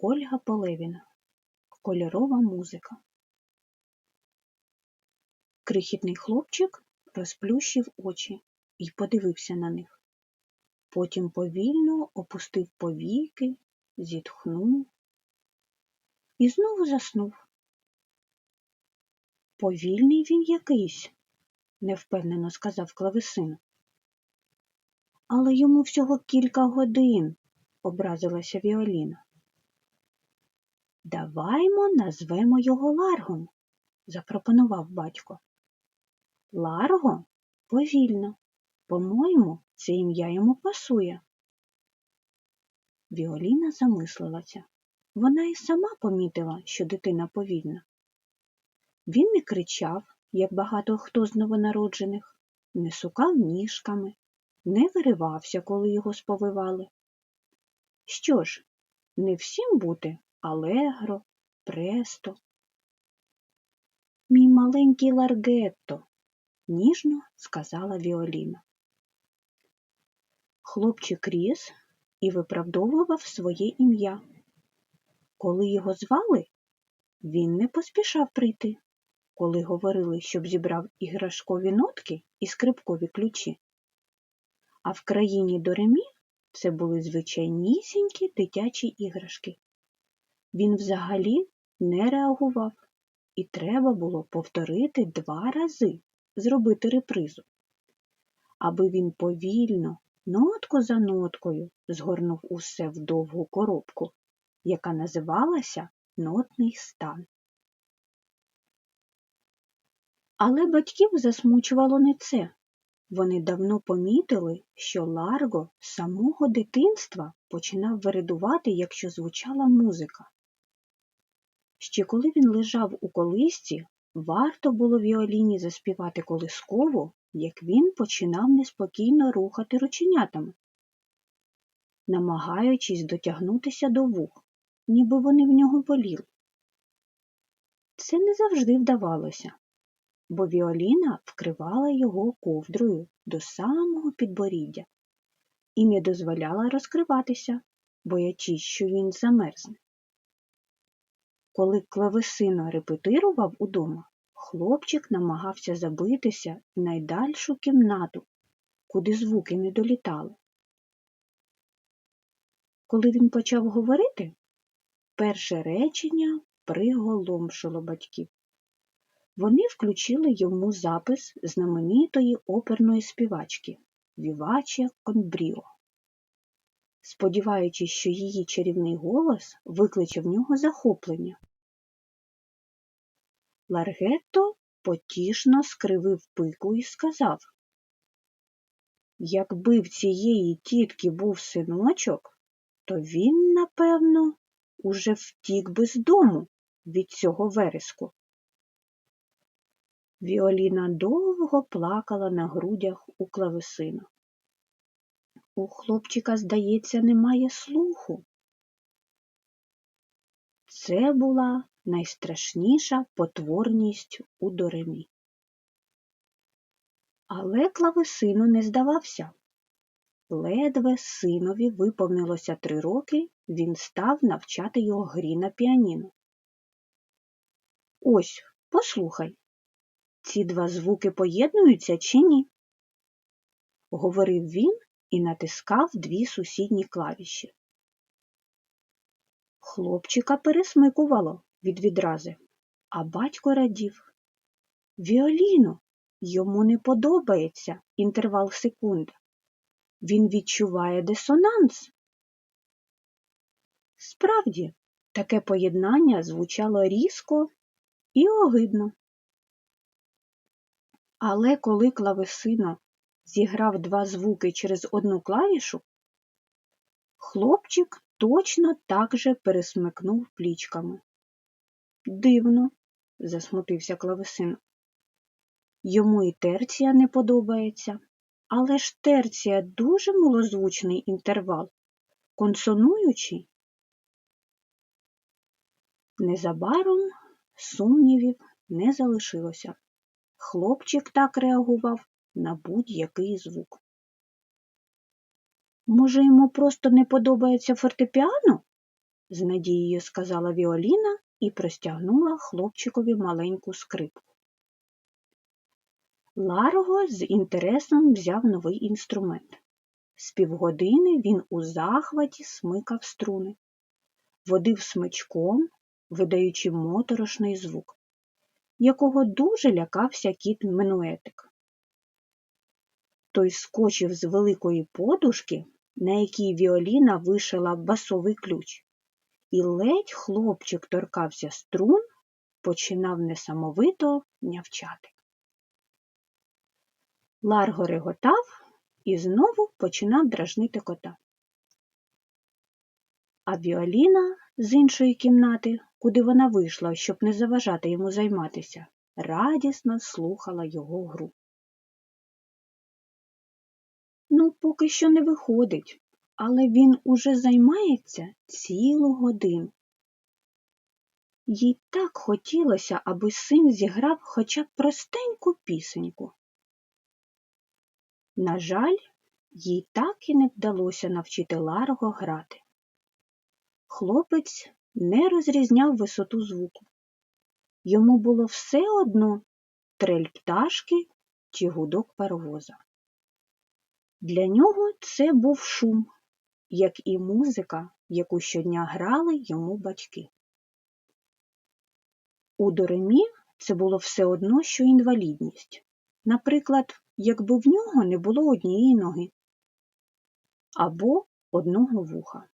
Ольга Полевіна. Кольорова музика. Крихітний хлопчик розплющив очі і подивився на них. Потім повільно опустив повіки, зітхнув і знову заснув. Повільний він якийсь, невпевнено сказав клавесин. Але йому всього кілька годин, образилася Віоліна. Даваймо назвемо його Ларгом, запропонував батько. Ларго повільно. По-моєму, це ім'я йому пасує. Віоліна замислилася. Вона і сама помітила, що дитина повільна. Він не кричав, як багато хто з новонароджених, не сукав ніжками, не виривався, коли його сповивали. Що ж, не всім бути алегро, престо. Мій маленький Ларгетто, ніжно сказала Віоліна. Хлопчик ріс і виправдовував своє ім'я. Коли його звали, він не поспішав прийти. Коли говорили, щоб зібрав іграшкові нотки і скрипкові ключі. А в країні Доремі це були звичайнісінькі дитячі іграшки. Він взагалі не реагував, і треба було повторити два рази, зробити репризу, аби він повільно, нотку за ноткою згорнув усе в довгу коробку, яка називалася нотний стан. Але батьків засмучувало не це. Вони давно помітили, що Ларго з самого дитинства починав вередувати, якщо звучала музика. Ще коли він лежав у колисці, варто було Віоліні заспівати колискову, як він починав неспокійно рухати рученятами, намагаючись дотягнутися до вух, ніби вони в нього боліли. Це не завжди вдавалося, бо Віоліна вкривала його ковдрою до самого підборіддя і не дозволяла розкриватися, боячись, що він замерзне. Коли клавесино репетирував удома, хлопчик намагався забитися в найдальшу кімнату, куди звуки не долітали. Коли він почав говорити, перше речення приголомшило батьків. Вони включили йому запис знаменитої оперної співачки Віваче Конбріо, сподіваючись, що її чарівний голос викличе в нього захоплення. Ларгетто потішно скривив пику і сказав Якби в цієї тітки був синочок, то він, напевно, уже втік би з дому від цього вереску. Віоліна довго плакала на грудях у клавесина. У хлопчика, здається, немає слуху. Це була найстрашніша потворність у доремі. Але клавесину не здавався. Ледве синові виповнилося три роки, він став навчати його грі на піаніно. Ось, послухай, ці два звуки поєднуються чи ні? говорив він і натискав дві сусідні клавіші. Хлопчика пересмикувало від відрази, а батько радів. Віоліно, йому не подобається інтервал секунд. Він відчуває дисонанс. Справді, таке поєднання звучало різко і огидно. Але коли клавесино зіграв два звуки через одну клавішу, хлопчик точно так же пересмикнув плічками. Дивно, засмутився клавесин. Йому і терція не подобається, але ж терція дуже малозвучний інтервал, консонуючий. Незабаром сумнівів не залишилося. Хлопчик так реагував на будь-який звук. Може, йому просто не подобається фортепіано? з надією сказала Віоліна і простягнула хлопчикові маленьку скрипку. Ларго з інтересом взяв новий інструмент. З півгодини він у захваті смикав струни, водив смичком, видаючи моторошний звук, якого дуже лякався кіт Менуетик. Той скочив з великої подушки, на якій Віоліна вишила басовий ключ, і ледь хлопчик торкався струн, починав несамовито нявчати. Ларго реготав і знову починав дражнити кота. А Віоліна з іншої кімнати, куди вона вийшла, щоб не заважати йому займатися, радісно слухала його гру. Ну, поки що не виходить, але він уже займається цілу годину. Їй так хотілося, аби син зіграв хоча б простеньку пісеньку. На жаль, їй так і не вдалося навчити Ларго грати. Хлопець не розрізняв висоту звуку. Йому було все одно трель пташки чи гудок паровоза. Для нього це був шум, як і музика, яку щодня грали йому батьки. У Доремі це було все одно, що інвалідність. Наприклад, якби в нього не було однієї ноги або одного вуха.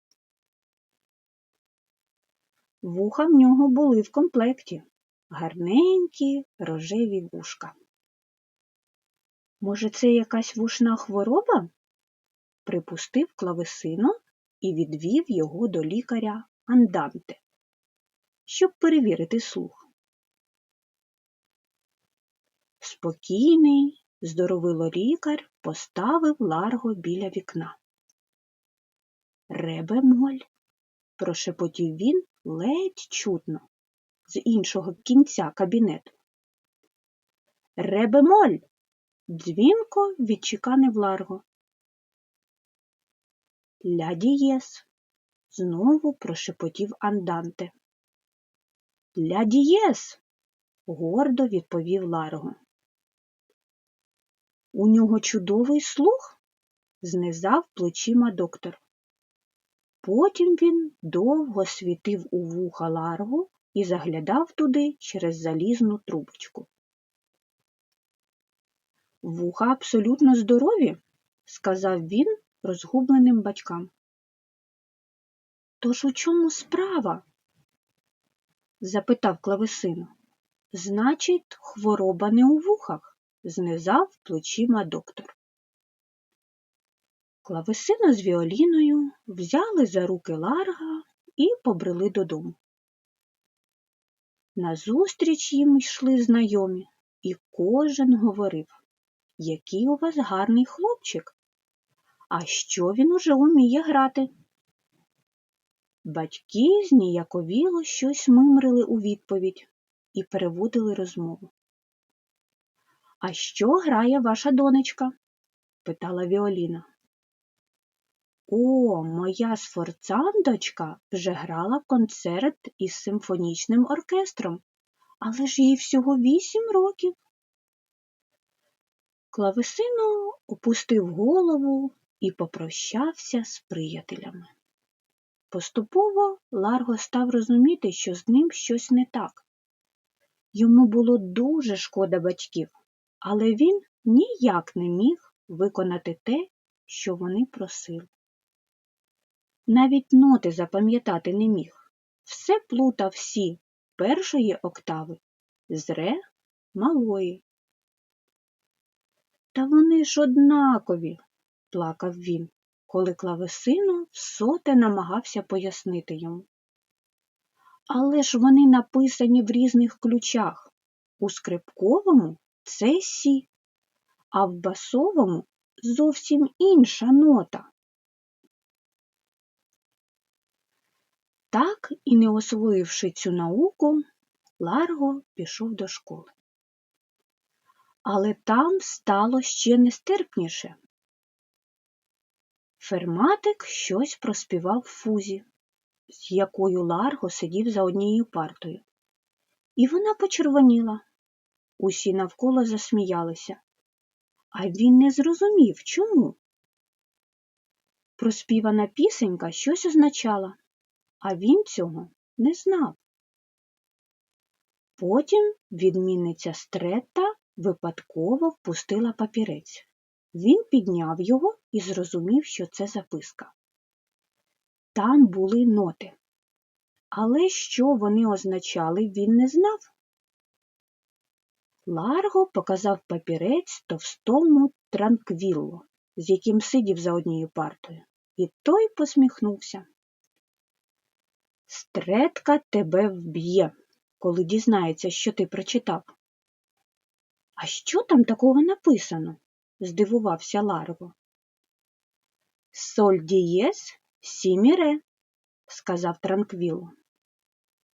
Вуха в нього були в комплекті гарненькі рожеві вушка. Може, це якась вушна хвороба? Припустив клавесино і відвів його до лікаря Анданте, щоб перевірити слух. Спокійний, здоровило лікар поставив Ларго біля вікна. Ребе моль, прошепотів він ледь чутно з іншого кінця кабінету. Ребе моль, дзвінко відчеканив Ларго. Ля дієс, знову прошепотів Анданте. Ля дієс, гордо відповів Ларго. У нього чудовий слух, знизав плечима доктор. Потім він довго світив у вуха Ларгу і заглядав туди через залізну трубочку. Вуха абсолютно здорові, сказав він розгубленим батькам. Тож у чому справа? запитав клавесину. Значить, хвороба не у вухах, знизав плечима доктор. Клавесину з Віоліною взяли за руки Ларга і побрели додому. Назустріч їм йшли знайомі, і кожен говорив, який у вас гарний хлопчик, а що він уже уміє грати. Батьки зніяковіло щось мимрили у відповідь і переводили розмову. А що грає ваша донечка? питала Віоліна. О, моя сфорцандочка вже грала концерт із симфонічним оркестром, але ж їй всього вісім років. Клавесино опустив голову і попрощався з приятелями. Поступово Ларго став розуміти, що з ним щось не так. Йому було дуже шкода батьків, але він ніяк не міг виконати те, що вони просили. Навіть ноти запам'ятати не міг. Все плутав всі першої октави з ре малої. Та вони ж однакові, плакав він, коли клавесину соте намагався пояснити йому. Але ж вони написані в різних ключах. У скрипковому це сі, а в басовому зовсім інша нота. Так і не освоївши цю науку, Ларго пішов до школи. Але там стало ще нестерпніше. Ферматик щось проспівав фузі. з якою Ларго сидів за однією партою. І вона почервоніла. Усі навколо засміялися, а він не зрозумів, чому. Проспівана пісенька щось означала, а він цього не знав. Потім відмінниця Стретта випадково впустила папірець. Він підняв його і зрозумів, що це записка. Там були ноти. Але що вони означали, він не знав. Ларго показав папірець товстому транквіллу, з яким сидів за однією партою, і той посміхнувся. Стретка тебе вб'є, коли дізнається, що ти прочитав. А що там такого написано? Здивувався Ларго. Соль дієс сіміре, сказав Транквіло.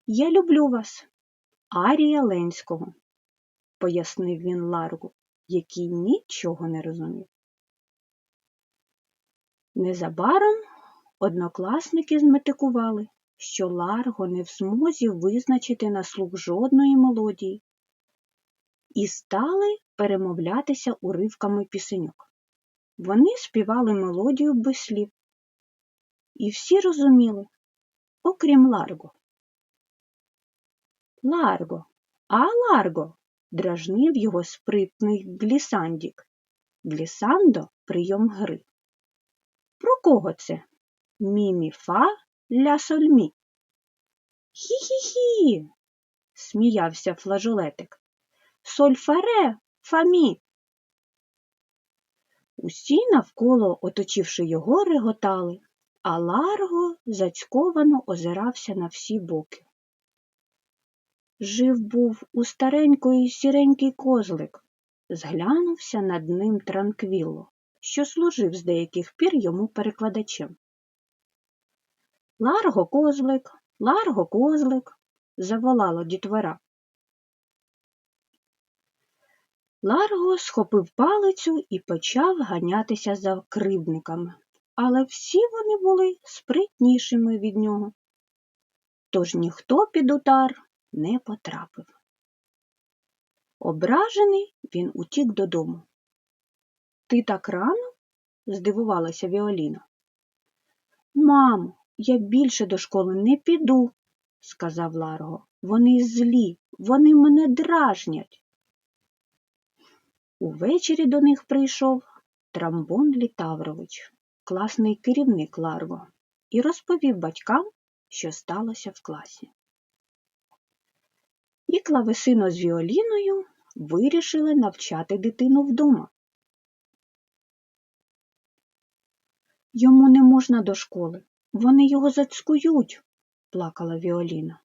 Я люблю вас, Арія Ленського, пояснив він Ларгу, який нічого не розумів. Незабаром однокласники зметикували, що Ларго не в змозі визначити на слух жодної мелодії, і стали перемовлятися уривками пісеньок. Вони співали мелодію без слів, і всі розуміли, окрім Ларго. Ларго, а Ларго, дражнив його спритний глісандік. Глісандо прийом гри. Про кого це? Мімі фа ля сольмі. Хі-хі-хі, сміявся флажолетик. Сольфаре фамі. Усі навколо, оточивши його, реготали, а Ларго зацьковано озирався на всі боки. Жив був у старенької сіренький козлик, зглянувся над ним Транквілло, що служив з деяких пір йому перекладачем. Ларго козлик, Ларго козлик, заволало дітвора. Ларго схопив палицю і почав ганятися за кривдниками, але всі вони були спритнішими від нього. Тож ніхто під удар не потрапив. Ображений він утік додому. Ти так рано? здивувалася Віоліна. Мамо, я більше до школи не піду, сказав Ларго. Вони злі, вони мене дражнять. Увечері до них прийшов Трамбон Літаврович, класний керівник Ларго, і розповів батькам, що сталося в класі. І клавесино з Віоліною вирішили навчати дитину вдома. Йому не можна до школи, вони його зацькують, плакала Віоліна.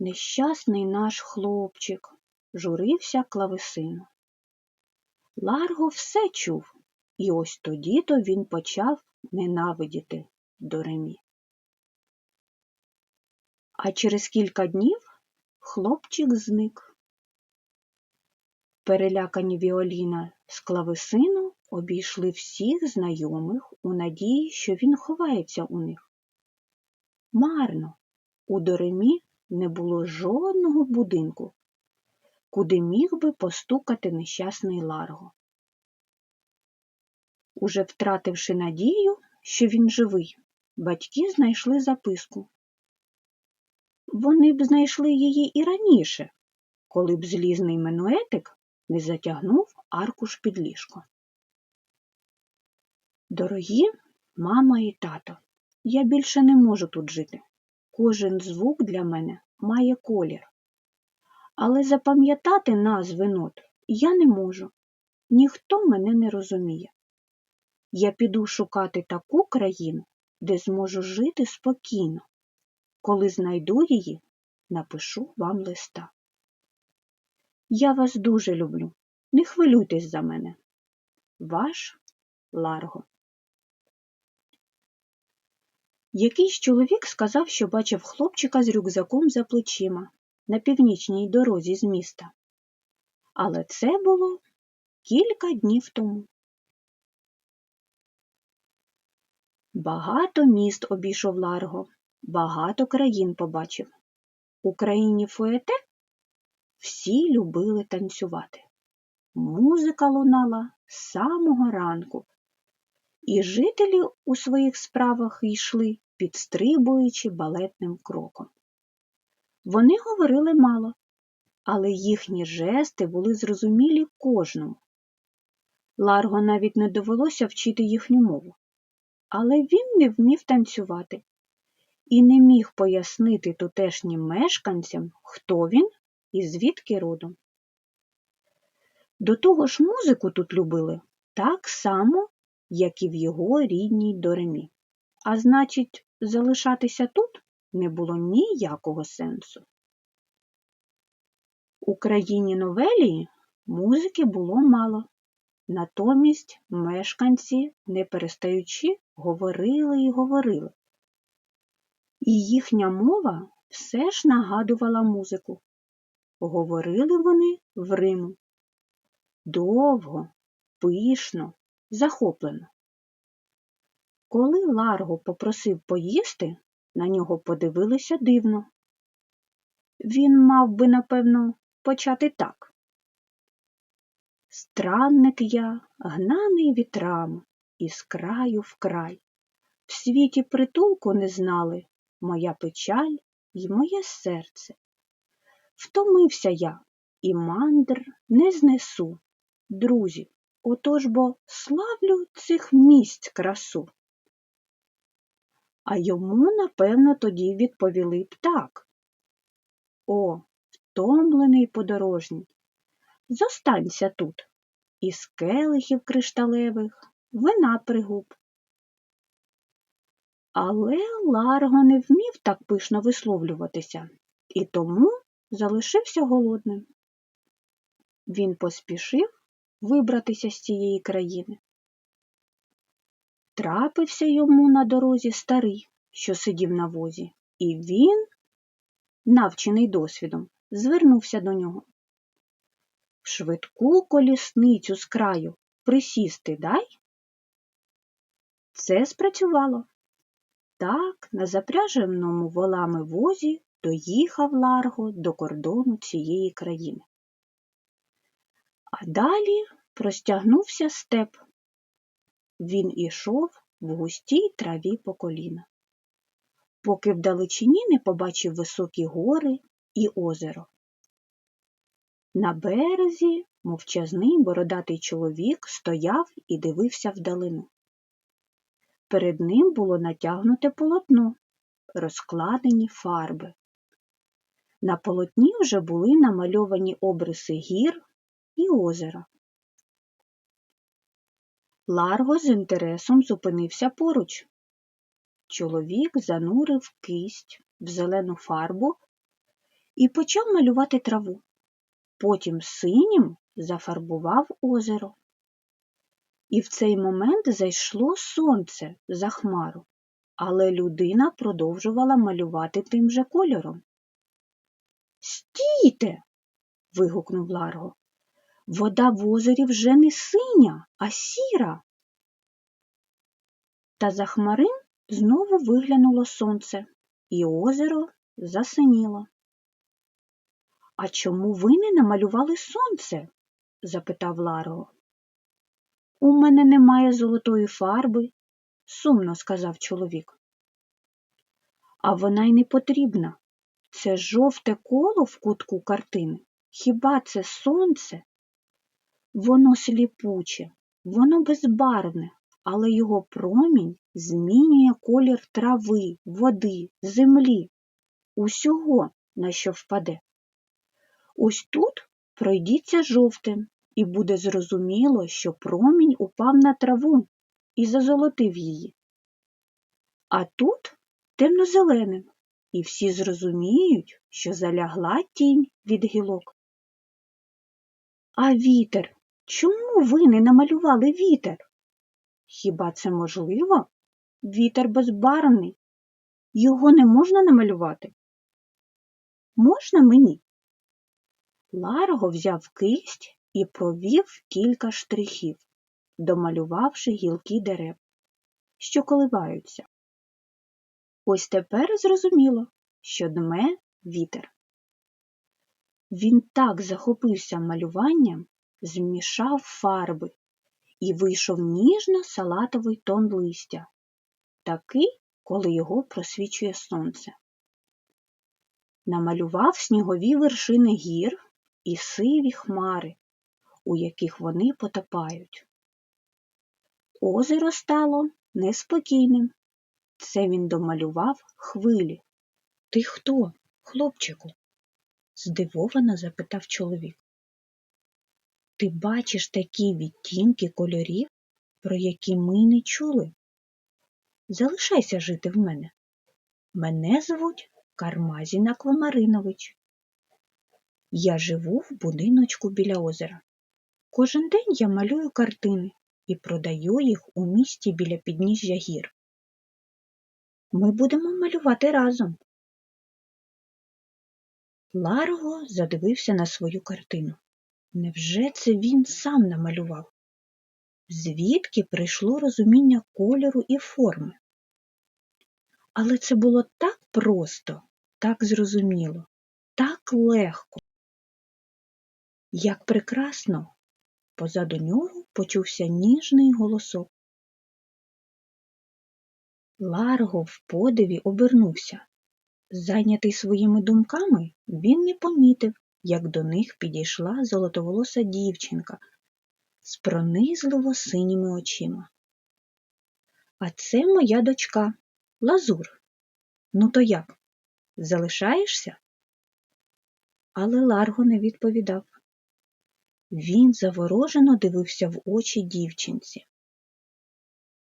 Нещасний наш хлопчик, журився клавесино. Ларго все чув, і ось тоді то він почав ненавидіти Доремі. А через кілька днів хлопчик зник. Перелякані Віоліна з клавесину обійшли всіх знайомих у надії, що він ховається у них. Марно, у Доремі не було жодного будинку, куди міг би постукати нещасний Ларго. Уже втративши надію, що він живий, батьки знайшли записку. Вони б знайшли її і раніше, коли б злізний менуетик не затягнув аркуш під ліжко. Дорогі мама і тато, я більше не можу тут жити. Кожен звук для мене має колір. Але запам'ятати назви нот я не можу. Ніхто мене не розуміє. Я піду шукати таку країну, де зможу жити спокійно. Коли знайду її, напишу вам листа. Я вас дуже люблю. Не хвилюйтесь за мене. Ваш Ларго. Якийсь чоловік сказав, що бачив хлопчика з рюкзаком за плечима на північній дорозі з міста. Але це було кілька днів тому. Багато міст обійшов Ларго, багато країн побачив. У країні Фуете всі любили танцювати. Музика лунала з самого ранку, і жителі у своїх справах йшли, підстрибуючи балетним кроком. Вони говорили мало, але їхні жести були зрозумілі кожному. Ларго навіть не довелося вчити їхню мову, але він не вмів танцювати і не міг пояснити тутешнім мешканцям, хто він і звідки родом. До того ж музику тут любили так само, як і в його рідній Доремі. А значить, залишатися тут не було ніякого сенсу. У країні Новелії музики було мало, натомість мешканці, не перестаючи, говорили і говорили. І їхня мова все ж нагадувала музику. Говорили вони в Риму. Довго, пишно, захоплено. Коли Ларго попросив поїсти, на нього подивилися дивно. Він мав би, напевно, почати так. Странник я, гнаний вітрами, із краю в край. В світі притулку не знали моя печаль і моє серце. Втомився я і мандр не знесу. Друзі, отож бо славлю цих місць красу. А йому, напевно, тоді відповіли б так. О, втомлений подорожній, зостанься тут, із келихів кришталевих, вина пригуб. Але Ларго не вмів так пишно висловлюватися і тому залишився голодним. Він поспішив вибратися з цієї країни. Трапився йому на дорозі старий, що сидів на возі, і він, навчений досвідом, звернувся до нього. Швидку колісницю з краю присісти дай. Це спрацювало. Так, на запряженому волами возі доїхав Ларго до кордону цієї країни. А далі простягнувся степ. Він ішов в густій траві по коліна, поки вдалечині не побачив високі гори і озеро. На березі мовчазний бородатий чоловік стояв і дивився вдалину. Перед ним було натягнуте полотно, розкладені фарби. На полотні вже були намальовані обриси гір і озера. Ларго з інтересом зупинився поруч. Чоловік занурив кисть в зелену фарбу і почав малювати траву. Потім синім зафарбував озеро. І в цей момент зайшло сонце за хмару, але людина продовжувала малювати тим же кольором. Стійте. вигукнув Ларго. Вода в озері вже не синя, а сіра. Та за хмарин знову виглянуло сонце, і озеро засиніло. А чому ви не намалювали сонце? запитав Ларго. У мене немає золотої фарби, сумно сказав чоловік. А вона й не потрібна. Це жовте коло в кутку картини. Хіба це сонце? Воно сліпуче, воно безбарвне, але його промінь змінює колір трави, води, землі, усього, на що впаде. Ось тут пройдіться жовтим, і буде зрозуміло, що промінь упав на траву і зазолотив її. А тут темно-зеленим, і всі зрозуміють, що залягла тінь від гілок. А вітер Чому ви не намалювали вітер? Хіба це можливо? Вітер безбарвний. Його не можна намалювати? Можна мені? Ларго взяв кисть і провів кілька штрихів, домалювавши гілки дерев, що коливаються. Ось тепер зрозуміло, що дме вітер. Він так захопився малюванням, змішав фарби і вийшов ніжно-салатовий тон листя, такий, коли його просвічує сонце. Намалював снігові вершини гір і сиві хмари, у яких вони потопають. Озеро стало неспокійним. Це він домалював хвилі. Ти хто, хлопчику? здивовано запитав чоловік. Ти бачиш такі відтінки кольорів, про які ми й не чули? Залишайся жити в мене. Мене звуть Кармазін Аквамаринович. Я живу в будиночку біля озера. Кожен день я малюю картини і продаю їх у місті біля підніжжя гір. Ми будемо малювати разом. Ларго задивився на свою картину. Невже це він сам намалював? Звідки прийшло розуміння кольору і форми? Але це було так просто, так зрозуміло, так легко. Як прекрасно, позаду нього почувся ніжний голосок. Ларго в подиві обернувся. Зайнятий своїми думками, він не помітив, як до них підійшла золотоволоса дівчинка з пронизливо синіми очима. А це моя дочка, Лазур. Ну, то як? Залишаєшся? Але Ларго не відповідав. Він заворожено дивився в очі дівчинці.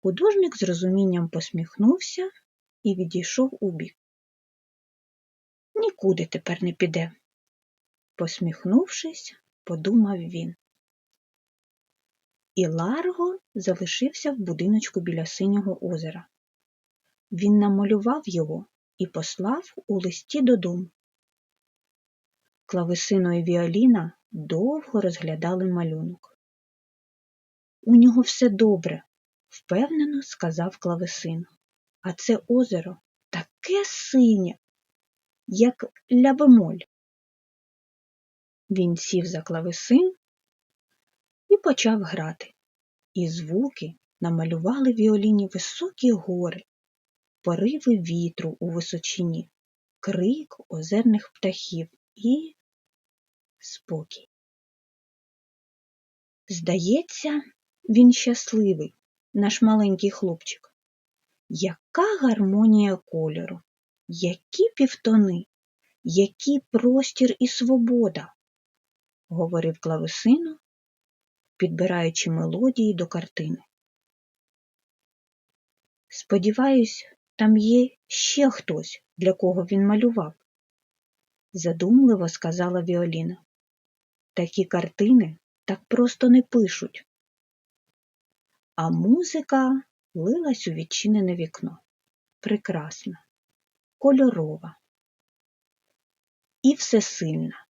Художник з розумінням посміхнувся і відійшов у бік. Нікуди тепер не піде, посміхнувшись, подумав він. І Ларго залишився в будиночку біля синього озера. Він намалював його і послав у листі додому. Клавесино і Віоліна довго розглядали малюнок. У нього все добре, впевнено сказав клавесин. А це озеро таке синє, як лябемоль. Він сів за клавесин і почав грати. І звуки намалювали Віоліні високі гори, пориви вітру у височині, крик озерних птахів і спокій. Здається, він щасливий, наш маленький хлопчик. Яка гармонія кольору, які півтони, який простір і свобода, говорив клавесину, підбираючи мелодії до картини. Сподіваюсь, там є ще хтось, для кого він малював, задумливо сказала Віоліна. Такі картини так просто не пишуть. А музика лилась у відчинене вікно. Прекрасна, кольорова і всесильна.